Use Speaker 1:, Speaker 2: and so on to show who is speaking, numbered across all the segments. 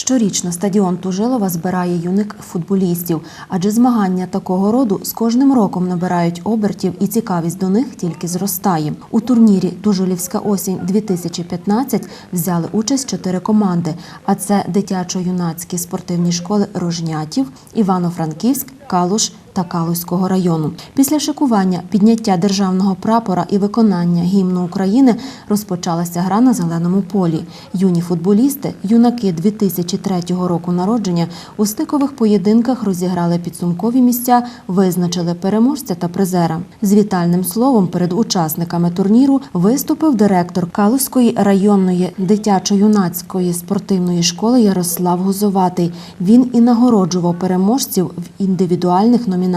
Speaker 1: Щорічно стадіон Тужилова збирає юних футболістів, адже змагання такого роду з кожним роком набирають обертів і цікавість до них тільки зростає. У турнірі Тужилівська осінь 2015 взяли участь чотири команди. А це дитячо-юнацькі спортивні школи Рожнятів, Івано-Франківськ, Калуш та Калузького району. Після шикування, підняття державного прапора і виконання гімну України розпочалася гра на зеленому полі. Юні футболісти, юнаки 2003 року народження у стикових поєдинках розіграли підсумкові місця, визначили переможця та призера. З вітальним словом перед учасниками турніру виступив директор Калузької районної дитячо-юнацької спортивної школи Ярослав Гузоватий. Він і нагороджував переможців в індивідуальних номінаціях.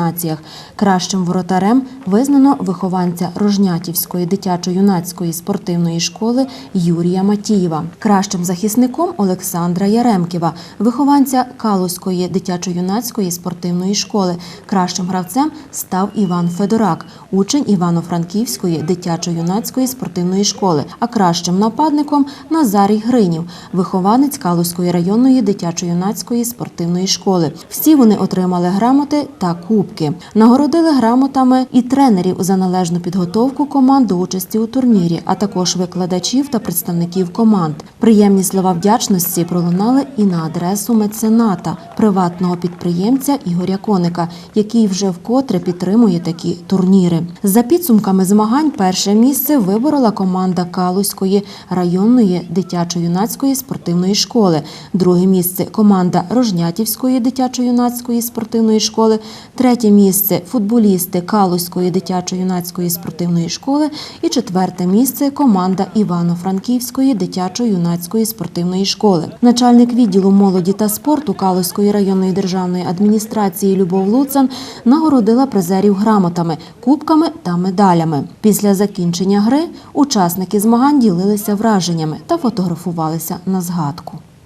Speaker 1: Кращим воротарем визнано вихованця Рожнятівської дитячо-юнацької спортивної школи Юрія Матієва, кращим захисником Олександра Яремківа, вихованця Калузької дитячо-юнацької спортивної школи. Кращим гравцем став Іван Федорак, учень Івано-Франківської дитячо-юнацької спортивної школи, а кращим нападником Назарій Гринів, вихованець Калузької районної дитячо-юнацької спортивної школи. Всі вони отримали грамоти та кубки. Нагородили грамотами і тренерів за належну підготовку команд до участі у турнірі, а також викладачів та представників команд. Приємні слова вдячності пролунали і на адресу мецената, приватного підприємця Ігоря Коника, який вже вкотре підтримує такі турніри. За підсумками змагань перше місце виборола команда Калузької районної дитячо-юнацької спортивної школи. Друге місце команда Рожнятівської дитячо-юнацької спортивної школи. Третє місце футболісти Калузької дитячо-юнацької спортивної школи. І четверте місце команда Івано-Франківської дитячо-юнацької спортивної школи. Начальник відділу молоді та спорту Калузької районної державної адміністрації Любов Луцан нагородила призерів грамотами, кубками та медалями. Після закінчення гри учасники змагань ділилися враженнями та фотографувалися на згадку.